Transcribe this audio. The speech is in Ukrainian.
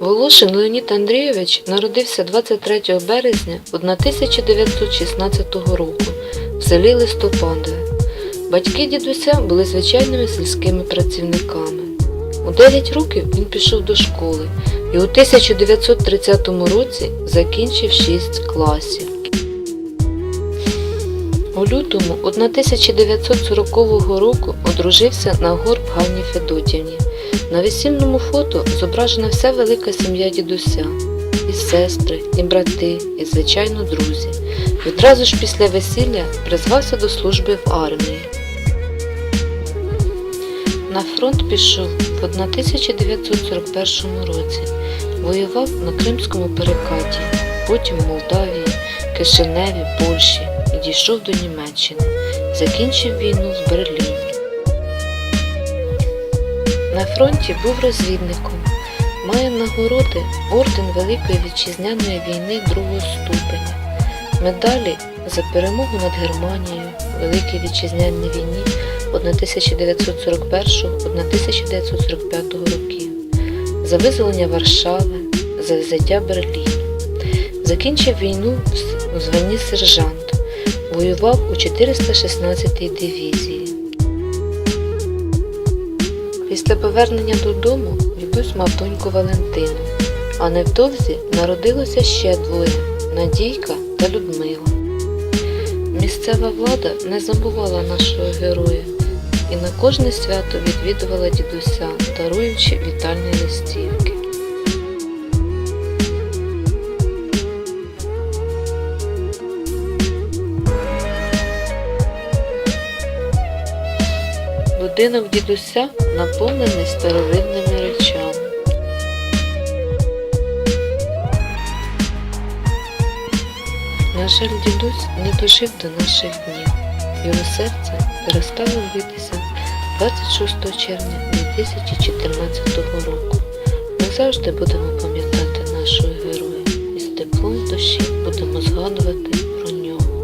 Волошин Леонід Андрійович народився 23 березня 1916 року в селі Листопадове. Батьки дідуся були звичайними сільськими працівниками. У 9 років він пішов до школи і у 1930 році закінчив 6 класів. У лютому 1940 року одружився на горб Ганні Федотівні. На весільному фото зображена вся велика сім'я дідуся, і сестри, і брати, і, звичайно, друзі. Відразу ж після весілля призвався до служби в армії. На фронт пішов в 1941 році. Воював на Кримському перекаті, потім в Молдавії, Кишиневі, Польщі дійшов до Німеччини. Закінчив війну в Берліні. На фронті був розвідником. Має нагороди орден Великої вітчизняної війни другого ступеня, медалі за перемогу над Германією в Великій вітчизняній війні 1941-1945 років, за визволення Варшави, за взяття Берліну. Закінчив війну у званні сержант, воював у 416-й дивізії. Після повернення додому дідусь мав доньку Валентину, а невдовзі народилося ще двоє Надійка та Людмила. Місцева влада не забувала нашого героя і на кожне свято відвідувала дідуся, даруючи вітальні листівки. Будинок дідуся наповнений старовинними речами. На жаль, дідусь не дожив до наших днів. Його серце перестало битися 26 червня 2014 року. Ми завжди будемо пам'ятати нашого героя і з теплом душі будемо згадувати про нього.